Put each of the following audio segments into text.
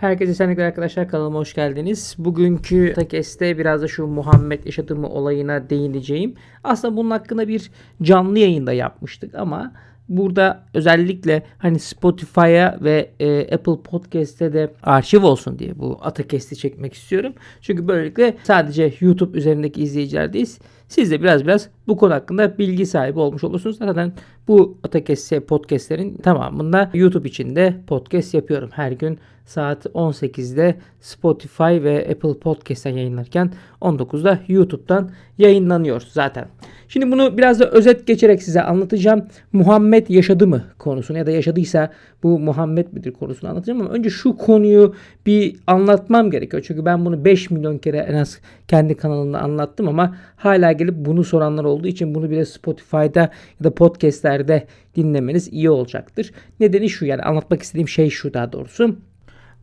Herkese selamlar arkadaşlar kanalıma hoş geldiniz. Bugünkü Takes'te biraz da şu Muhammed yaşadığımı olayına değineceğim. Aslında bunun hakkında bir canlı yayında yapmıştık ama burada özellikle hani Spotify'a ve e, Apple Podcast'te de arşiv olsun diye bu Atakest'i çekmek istiyorum. Çünkü böylelikle sadece YouTube üzerindeki izleyiciler değil siz de biraz biraz bu konu hakkında bilgi sahibi olmuş olursunuz. Zaten bu Atakest podcastlerin tamamında YouTube içinde podcast yapıyorum. Her gün saat 18'de Spotify ve Apple Podcast'ten yayınlarken 19'da YouTube'dan yayınlanıyor zaten. Şimdi bunu biraz da özet geçerek size anlatacağım. Muhammed yaşadı mı konusunu ya da yaşadıysa bu Muhammed midir konusunu anlatacağım ama önce şu konuyu bir anlatmam gerekiyor. Çünkü ben bunu 5 milyon kere en az kendi kanalımda anlattım ama hala gelip bunu soranlar olduğu için bunu bile Spotify'da ya da podcastlerde dinlemeniz iyi olacaktır. Nedeni şu yani anlatmak istediğim şey şu daha doğrusu.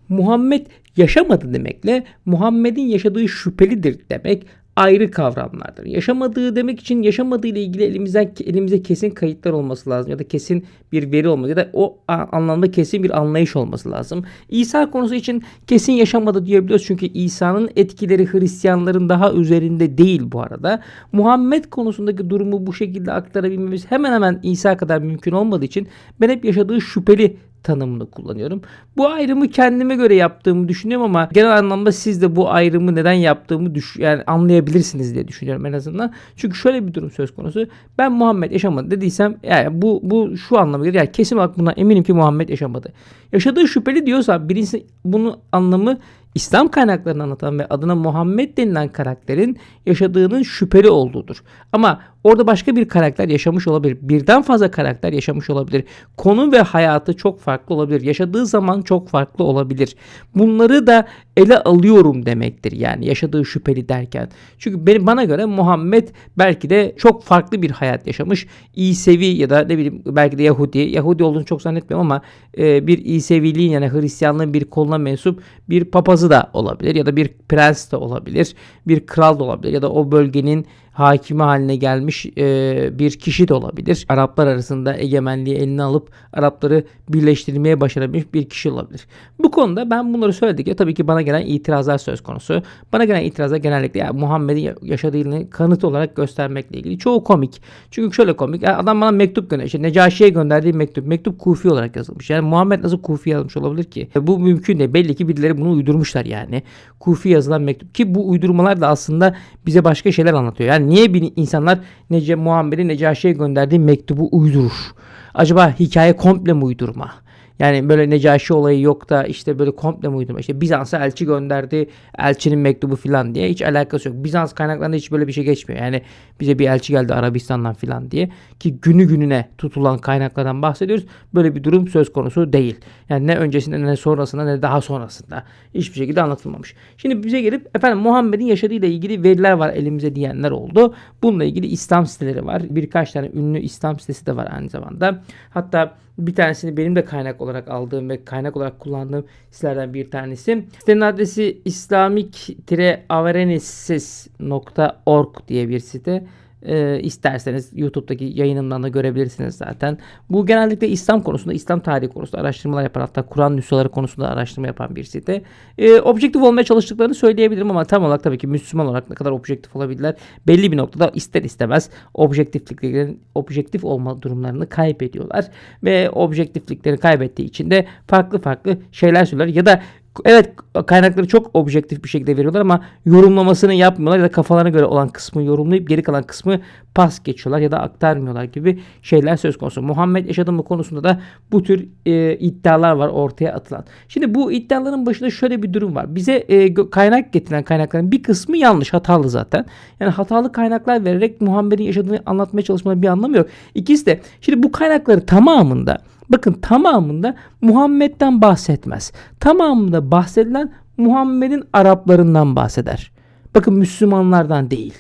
Muhammed yaşamadı demekle Muhammed'in yaşadığı şüphelidir demek ayrı kavramlardır. Yaşamadığı demek için yaşamadığı ile ilgili elimizden elimize kesin kayıtlar olması lazım ya da kesin bir veri olması ya da o anlamda kesin bir anlayış olması lazım. İsa konusu için kesin yaşamadı diyebiliyoruz çünkü İsa'nın etkileri Hristiyanların daha üzerinde değil bu arada. Muhammed konusundaki durumu bu şekilde aktarabilmemiz hemen hemen İsa kadar mümkün olmadığı için ben hep yaşadığı şüpheli tanımını kullanıyorum. Bu ayrımı kendime göre yaptığımı düşünüyorum ama genel anlamda siz de bu ayrımı neden yaptığımı düş yani anlayabilirsiniz diye düşünüyorum en azından. Çünkü şöyle bir durum söz konusu. Ben Muhammed yaşamadı dediysem yani bu bu şu anlamı gelir. Yani kesin olarak buna eminim ki Muhammed yaşamadı. Yaşadığı şüpheli diyorsa birisi bunu anlamı İslam kaynaklarını anlatan ve adına Muhammed denilen karakterin yaşadığının şüpheli olduğudur. Ama orada başka bir karakter yaşamış olabilir. Birden fazla karakter yaşamış olabilir. Konu ve hayatı çok farklı olabilir. Yaşadığı zaman çok farklı olabilir. Bunları da ele alıyorum demektir yani yaşadığı şüpheli derken. Çünkü benim bana göre Muhammed belki de çok farklı bir hayat yaşamış. İsevi ya da ne bileyim belki de Yahudi. Yahudi olduğunu çok zannetmiyorum ama e, bir İseviliğin yani Hristiyanlığın bir koluna mensup bir papazı da olabilir ya da bir prens de olabilir. Bir kral da olabilir ya da o bölgenin hakimi haline gelmiş e, bir kişi de olabilir. Araplar arasında egemenliği eline alıp Arapları birleştirmeye başarabilmiş bir kişi olabilir. Bu konuda ben bunları söyledik ya tabii ki bana gelen itirazlar söz konusu. Bana gelen itirazlar genellikle ya Muhammed'in yaşadığını kanıt olarak göstermekle ilgili. Çoğu komik. Çünkü şöyle komik. Adam bana mektup gönder. İşte Necaşi'ye gönderdiği mektup. Mektup Kufi olarak yazılmış. Yani Muhammed nasıl Kufi yazmış olabilir ki? Bu mümkün değil. Belli ki birileri bunu uydurmuşlar yani. Kufi yazılan mektup. Ki bu uydurmalar da aslında bize başka şeyler anlatıyor. Yani niye bir insanlar Nece Muhammed'in Necaşi'ye gönderdiği mektubu uydurur? Acaba hikaye komple mi uydurma? Yani böyle Necaşi olayı yok da işte böyle komple mi uydurma? İşte Bizans'a elçi gönderdi. Elçinin mektubu falan diye. Hiç alakası yok. Bizans kaynaklarında hiç böyle bir şey geçmiyor. Yani bize bir elçi geldi Arabistan'dan falan diye. Ki günü gününe tutulan kaynaklardan bahsediyoruz. Böyle bir durum söz konusu değil. Yani ne öncesinde ne sonrasında ne daha sonrasında. Hiçbir şekilde anlatılmamış. Şimdi bize gelip efendim Muhammed'in yaşadığıyla ilgili veriler var elimize diyenler oldu. Bununla ilgili İslam siteleri var. Birkaç tane ünlü İslam sitesi de var aynı zamanda. Hatta bir tanesini benim de kaynak olarak aldığım ve kaynak olarak kullandığım sitelerden bir tanesi. Sitenin adresi islamik-averenesis.org diye bir site. E, isterseniz YouTube'daki yayınımdan da görebilirsiniz zaten. Bu genellikle İslam konusunda, İslam tarihi konusunda araştırmalar yapan hatta Kur'an nüshaları konusunda araştırma yapan bir site. E, objektif olmaya çalıştıklarını söyleyebilirim ama tam olarak tabii ki Müslüman olarak ne kadar objektif olabilirler belli bir noktada ister istemez objektifliklerin objektif olma durumlarını kaybediyorlar ve objektifliklerini kaybettiği için de farklı farklı şeyler söyler ya da Evet kaynakları çok objektif bir şekilde veriyorlar ama yorumlamasını yapmıyorlar ya da kafalarına göre olan kısmı yorumlayıp geri kalan kısmı pas geçiyorlar ya da aktarmıyorlar gibi şeyler söz konusu. Muhammed yaşadı mı konusunda da bu tür e, iddialar var ortaya atılan. Şimdi bu iddiaların başında şöyle bir durum var. Bize e, kaynak getiren kaynakların bir kısmı yanlış, hatalı zaten. Yani hatalı kaynaklar vererek Muhammed'in yaşadığını anlatmaya çalışmanın bir anlamı yok. İkisi de şimdi bu kaynakları tamamında Bakın tamamında Muhammed'den bahsetmez. Tamamında bahsedilen Muhammed'in Araplarından bahseder. Bakın Müslümanlardan değil.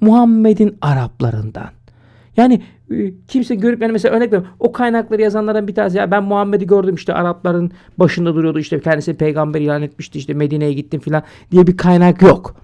Muhammed'in Araplarından. Yani e, kimse görüp yani mesela örnek veriyorum o kaynakları yazanlardan bir tanesi ya ben Muhammed'i gördüm işte Arapların başında duruyordu işte kendisi peygamber ilan etmişti işte Medine'ye gittim filan diye bir kaynak yok.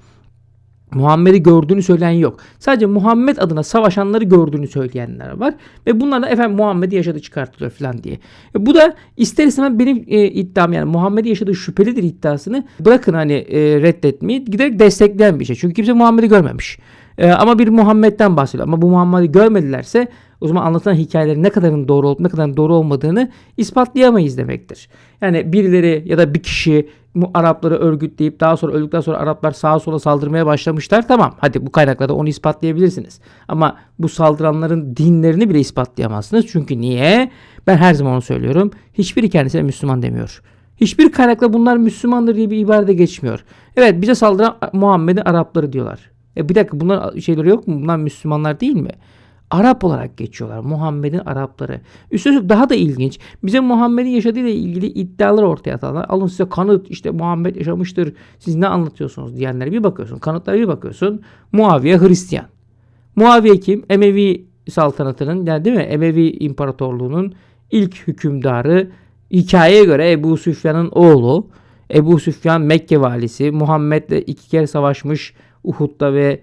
Muhammed'i gördüğünü söyleyen yok. Sadece Muhammed adına savaşanları gördüğünü söyleyenler var. Ve bunlar da efendim Muhammed'i yaşadı çıkartılıyor falan diye. E bu da ister istemez benim e, iddiam yani Muhammed'i yaşadığı şüphelidir iddiasını bırakın hani e, reddetmeyi giderek destekleyen bir şey. Çünkü kimse Muhammed'i görmemiş. E, ama bir Muhammed'den bahsediyor. Ama bu Muhammed'i görmedilerse o zaman anlatılan hikayelerin ne kadarın doğru olup ne kadarın doğru olmadığını ispatlayamayız demektir. Yani birileri ya da bir kişi Arapları örgütleyip daha sonra öldükten sonra Araplar sağa sola saldırmaya başlamışlar. Tamam hadi bu kaynaklarda onu ispatlayabilirsiniz. Ama bu saldıranların dinlerini bile ispatlayamazsınız. Çünkü niye? Ben her zaman onu söylüyorum. Hiçbiri kendisine Müslüman demiyor. Hiçbir kaynakla bunlar Müslümandır diye bir ibare geçmiyor. Evet bize saldıran Muhammed'in Arapları diyorlar. E bir dakika bunlar şeyleri yok mu? Bunlar Müslümanlar değil mi? Arap olarak geçiyorlar. Muhammed'in Arapları. Üstelik daha da ilginç. Bize Muhammed'in yaşadığı ile ilgili iddialar ortaya atanlar. Alın size kanıt işte Muhammed yaşamıştır. Siz ne anlatıyorsunuz diyenlere bir bakıyorsun. Kanıtlara bir bakıyorsun. Muaviye Hristiyan. Muaviye kim? Emevi saltanatının yani değil mi? Emevi İmparatorluğu'nun ilk hükümdarı. Hikayeye göre Ebu Süfyan'ın oğlu. Ebu Süfyan Mekke valisi. Muhammed'le iki kere savaşmış Uhud'da ve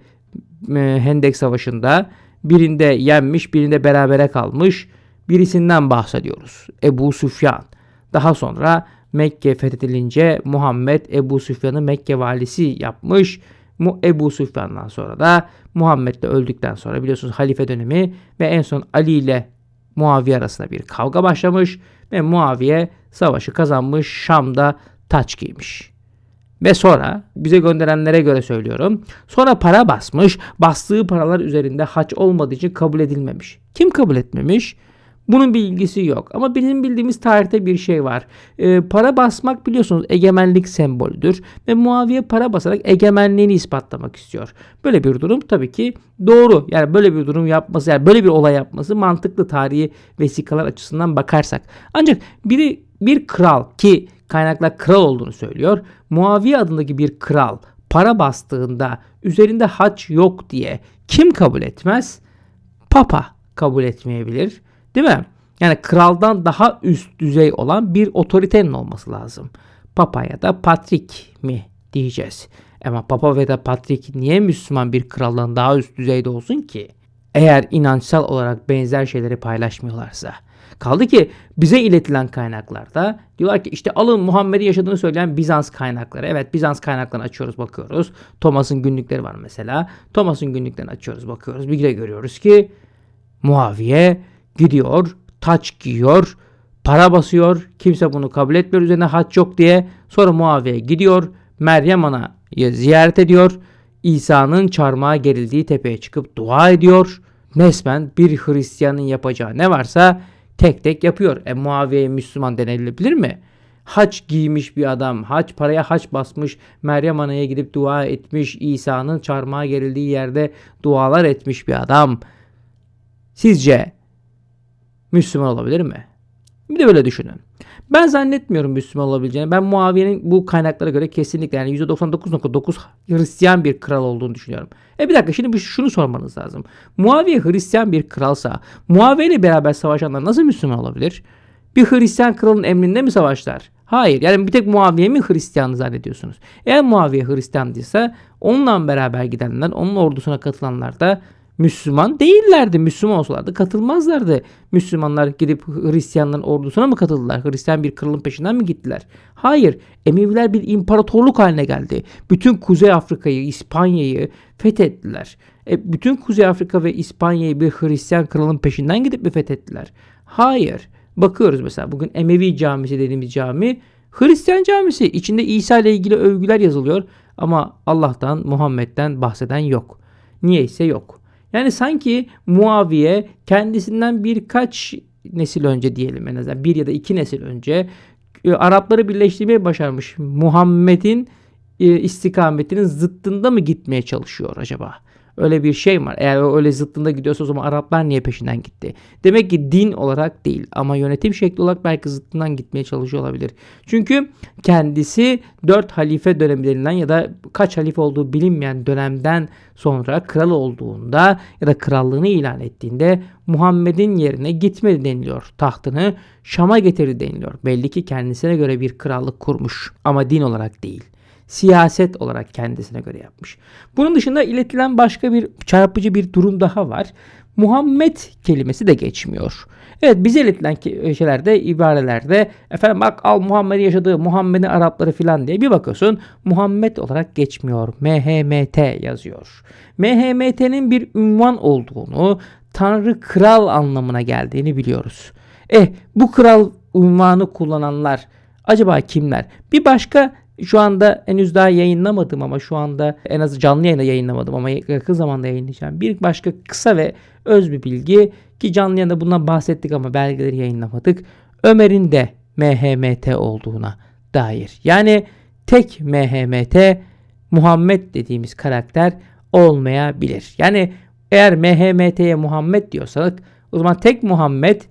e, Hendek Savaşı'nda. Birinde yenmiş, birinde berabere kalmış. Birisinden bahsediyoruz. Ebu Süfyan. Daha sonra Mekke fethedilince Muhammed Ebu Süfyan'ı Mekke valisi yapmış. Mu Ebu Süfyan'dan sonra da Muhammed de öldükten sonra biliyorsunuz halife dönemi ve en son Ali ile Muaviye arasında bir kavga başlamış ve Muaviye savaşı kazanmış Şam'da taç giymiş. Ve sonra bize gönderenlere göre söylüyorum. Sonra para basmış. Bastığı paralar üzerinde haç olmadığı için kabul edilmemiş. Kim kabul etmemiş? Bunun bir ilgisi yok. Ama bizim bildiğimiz tarihte bir şey var. Ee, para basmak biliyorsunuz egemenlik sembolüdür. Ve Muaviye para basarak egemenliğini ispatlamak istiyor. Böyle bir durum tabii ki doğru. Yani böyle bir durum yapması, yani böyle bir olay yapması mantıklı tarihi vesikalar açısından bakarsak. Ancak biri bir kral ki kaynaklar kral olduğunu söylüyor. Muaviye adındaki bir kral para bastığında üzerinde haç yok diye kim kabul etmez? Papa kabul etmeyebilir. Değil mi? Yani kraldan daha üst düzey olan bir otoritenin olması lazım. Papa ya da patrik mi diyeceğiz. Ama papa ve da patrik niye Müslüman bir kraldan daha üst düzeyde olsun ki? Eğer inançsal olarak benzer şeyleri paylaşmıyorlarsa. Kaldı ki bize iletilen kaynaklarda diyorlar ki işte alın Muhammed'in yaşadığını söyleyen Bizans kaynakları. Evet Bizans kaynaklarını açıyoruz bakıyoruz. Thomas'ın günlükleri var mesela. Thomas'ın günlüklerini açıyoruz bakıyoruz. Bir de görüyoruz ki Muaviye gidiyor taç giyiyor para basıyor. Kimse bunu kabul etmiyor üzerine haç yok diye. Sonra Muaviye gidiyor Meryem Ana'yı ziyaret ediyor. İsa'nın çarmıha gerildiği tepeye çıkıp dua ediyor. Resmen bir Hristiyanın yapacağı ne varsa tek tek yapıyor. E Muaviye Müslüman denilebilir mi? Haç giymiş bir adam, haç paraya haç basmış, Meryem Ana'ya gidip dua etmiş, İsa'nın çarmıha gerildiği yerde dualar etmiş bir adam. Sizce Müslüman olabilir mi? Bir de böyle düşünün. Ben zannetmiyorum Müslüman olabileceğini. Ben Muaviye'nin bu kaynaklara göre kesinlikle yani %99.9 Hristiyan bir kral olduğunu düşünüyorum. E bir dakika şimdi şunu sormanız lazım. Muaviye Hristiyan bir kralsa Muaviye ile beraber savaşanlar nasıl Müslüman olabilir? Bir Hristiyan kralın emrinde mi savaşlar? Hayır. Yani bir tek Muaviye mi Hristiyan zannediyorsunuz? Eğer Muaviye Hristiyan değilse onunla beraber gidenler, onun ordusuna katılanlar da Müslüman değillerdi. Müslüman olsalardı katılmazlardı. Müslümanlar gidip Hristiyanların ordusuna mı katıldılar? Hristiyan bir kralın peşinden mi gittiler? Hayır. Emeviler bir imparatorluk haline geldi. Bütün Kuzey Afrika'yı, İspanya'yı fethettiler. E, bütün Kuzey Afrika ve İspanya'yı bir Hristiyan kralın peşinden gidip mi fethettiler? Hayır. Bakıyoruz mesela bugün Emevi Camisi dediğimiz cami Hristiyan camisi. İçinde İsa ile ilgili övgüler yazılıyor ama Allah'tan, Muhammed'den bahseden yok. Niyeyse yok. Yani sanki Muaviye kendisinden birkaç nesil önce diyelim en azından bir ya da iki nesil önce e, Arapları birleştirmeye başarmış Muhammed'in e, istikametinin zıttında mı gitmeye çalışıyor acaba? Öyle bir şey var. Eğer öyle zıttında gidiyorsa o zaman Araplar niye peşinden gitti? Demek ki din olarak değil ama yönetim şekli olarak belki zıttından gitmeye çalışıyor olabilir. Çünkü kendisi dört halife dönemlerinden ya da kaç halife olduğu bilinmeyen dönemden sonra kral olduğunda ya da krallığını ilan ettiğinde Muhammed'in yerine gitmedi deniliyor. Tahtını Şam'a getirdi deniliyor. Belli ki kendisine göre bir krallık kurmuş ama din olarak değil. Siyaset olarak kendisine göre yapmış. Bunun dışında iletilen başka bir çarpıcı bir durum daha var. Muhammed kelimesi de geçmiyor. Evet bize iletilen şeylerde, ibarelerde efendim bak al Muhammed'in yaşadığı Muhammed'in Arapları filan diye bir bakıyorsun Muhammed olarak geçmiyor. MHMT yazıyor. MHMT'nin bir ünvan olduğunu, Tanrı kral anlamına geldiğini biliyoruz. Eh bu kral unvanı kullananlar acaba kimler? Bir başka şu anda henüz daha yayınlamadım ama şu anda en az canlı yayında yayınlamadım ama yakın zamanda yayınlayacağım. Bir başka kısa ve öz bir bilgi ki canlı yayında bundan bahsettik ama belgeleri yayınlamadık. Ömer'in de MHMT olduğuna dair. Yani tek MHMT Muhammed dediğimiz karakter olmayabilir. Yani eğer MHMT'ye Muhammed diyorsak o zaman tek Muhammed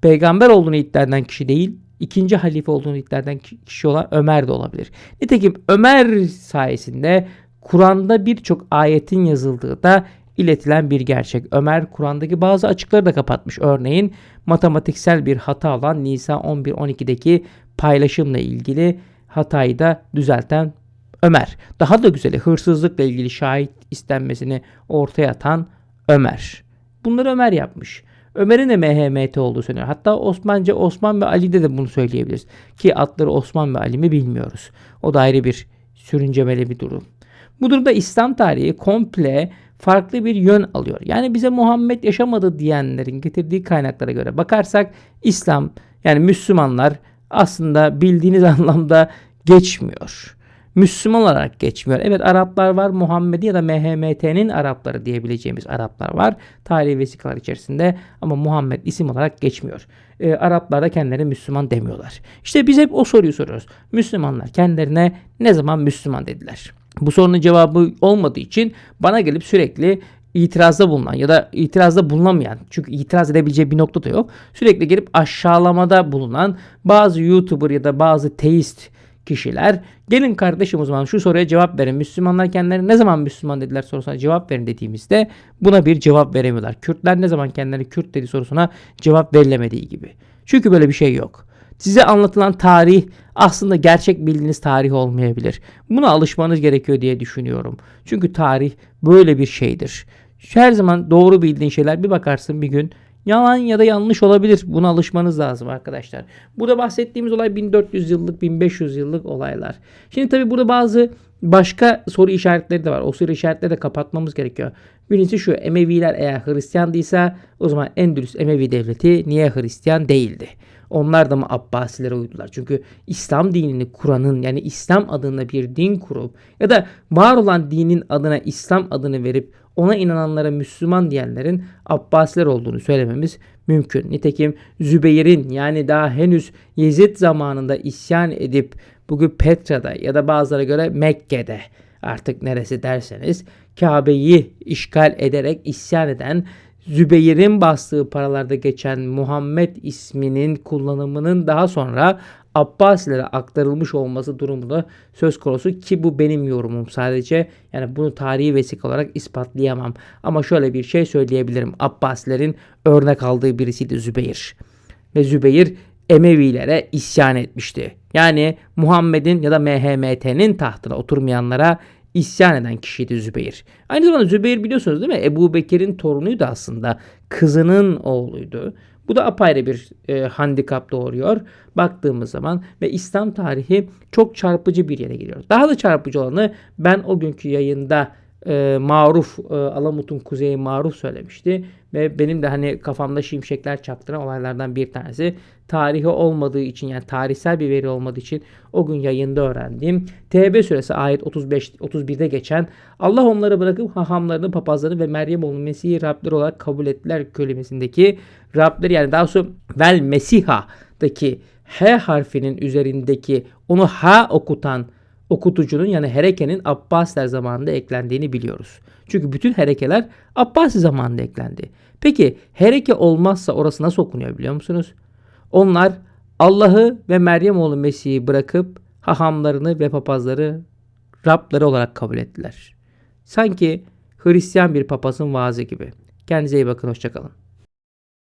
peygamber olduğunu iddia eden kişi değil, ikinci halife olduğunu iddia eden kişi olan Ömer de olabilir. Nitekim Ömer sayesinde Kur'an'da birçok ayetin yazıldığı da iletilen bir gerçek. Ömer Kur'an'daki bazı açıkları da kapatmış. Örneğin matematiksel bir hata olan Nisa 11-12'deki paylaşımla ilgili hatayı da düzelten Ömer. Daha da güzeli hırsızlıkla ilgili şahit istenmesini ortaya atan Ömer. Bunları Ömer yapmış. Ömer'in de MHMT olduğu söyleniyor. Hatta Osmanca Osman ve Ali'de de bunu söyleyebiliriz. Ki adları Osman ve Ali mi bilmiyoruz. O da ayrı bir sürüncemeli bir durum. Bu durumda İslam tarihi komple farklı bir yön alıyor. Yani bize Muhammed yaşamadı diyenlerin getirdiği kaynaklara göre bakarsak İslam yani Müslümanlar aslında bildiğiniz anlamda geçmiyor. Müslüman olarak geçmiyor. Evet Araplar var. Muhammedi ya da MHMT'nin Arapları diyebileceğimiz Araplar var. Tarihi vesikalar içerisinde ama Muhammed isim olarak geçmiyor. Ee, Araplar da kendilerine Müslüman demiyorlar. İşte biz hep o soruyu soruyoruz. Müslümanlar kendilerine ne zaman Müslüman dediler? Bu sorunun cevabı olmadığı için bana gelip sürekli itirazda bulunan ya da itirazda bulunamayan çünkü itiraz edebileceği bir nokta da yok. Sürekli gelip aşağılamada bulunan bazı YouTuber ya da bazı teist kişiler gelin kardeşim o zaman şu soruya cevap verin. Müslümanlar kendileri ne zaman Müslüman dediler sorusuna cevap verin dediğimizde buna bir cevap veremiyorlar. Kürtler ne zaman kendileri Kürt dedi sorusuna cevap verilemediği gibi. Çünkü böyle bir şey yok. Size anlatılan tarih aslında gerçek bildiğiniz tarih olmayabilir. Buna alışmanız gerekiyor diye düşünüyorum. Çünkü tarih böyle bir şeydir. Her zaman doğru bildiğin şeyler bir bakarsın bir gün yalan ya da yanlış olabilir. Buna alışmanız lazım arkadaşlar. Burada bahsettiğimiz olay 1400 yıllık 1500 yıllık olaylar. Şimdi tabi burada bazı başka soru işaretleri de var. O soru işaretleri de kapatmamız gerekiyor. Birincisi şu Emeviler eğer Hristiyandıysa o zaman Endülüs Emevi devleti niye Hristiyan değildi? Onlar da mı Abbasilere uydular? Çünkü İslam dinini kuranın yani İslam adına bir din kurup ya da var olan dinin adına İslam adını verip ona inananlara Müslüman diyenlerin Abbasiler olduğunu söylememiz mümkün. Nitekim Zübeyir'in yani daha henüz Yezid zamanında isyan edip bugün Petra'da ya da bazılara göre Mekke'de artık neresi derseniz Kabe'yi işgal ederek isyan eden Zübeyir'in bastığı paralarda geçen Muhammed isminin kullanımının daha sonra Abbasilere aktarılmış olması durumunda söz konusu ki bu benim yorumum sadece. Yani bunu tarihi vesik olarak ispatlayamam. Ama şöyle bir şey söyleyebilirim. Abbasilerin örnek aldığı birisiydi Zübeyir. Ve Zübeyir Emevilere isyan etmişti. Yani Muhammed'in ya da MHMT'nin tahtına oturmayanlara isyan eden kişiydi Zübeyir. Aynı zamanda Zübeyir biliyorsunuz değil mi? Ebu Bekir'in torunuydu aslında. Kızının oğluydu. Bu da apayrı bir e, handikap doğuruyor baktığımız zaman ve İslam tarihi çok çarpıcı bir yere geliyor. Daha da çarpıcı olanı ben o günkü yayında e, Maruf e, Alamut'un kuzeyi Maruf söylemişti. Ve benim de hani kafamda şimşekler çaktıran olaylardan bir tanesi. Tarihi olmadığı için yani tarihsel bir veri olmadığı için o gün yayında öğrendiğim Tevbe suresi ayet 35 31'de geçen Allah onları bırakıp hahamlarını, papazlarını ve Meryem oğlu Mesih'i Rableri olarak kabul ettiler kelimesindeki Rableri yani daha sonra vel Mesiha'daki H harfinin üzerindeki onu ha okutan okutucunun yani herekenin Abbasiler zamanında eklendiğini biliyoruz. Çünkü bütün herekeler Abbasi zamanında eklendi. Peki hereke olmazsa orası nasıl okunuyor biliyor musunuz? Onlar Allah'ı ve Meryem oğlu Mesih'i bırakıp hahamlarını ve papazları Rabları olarak kabul ettiler. Sanki Hristiyan bir papazın vaazı gibi. Kendinize iyi bakın, hoşçakalın.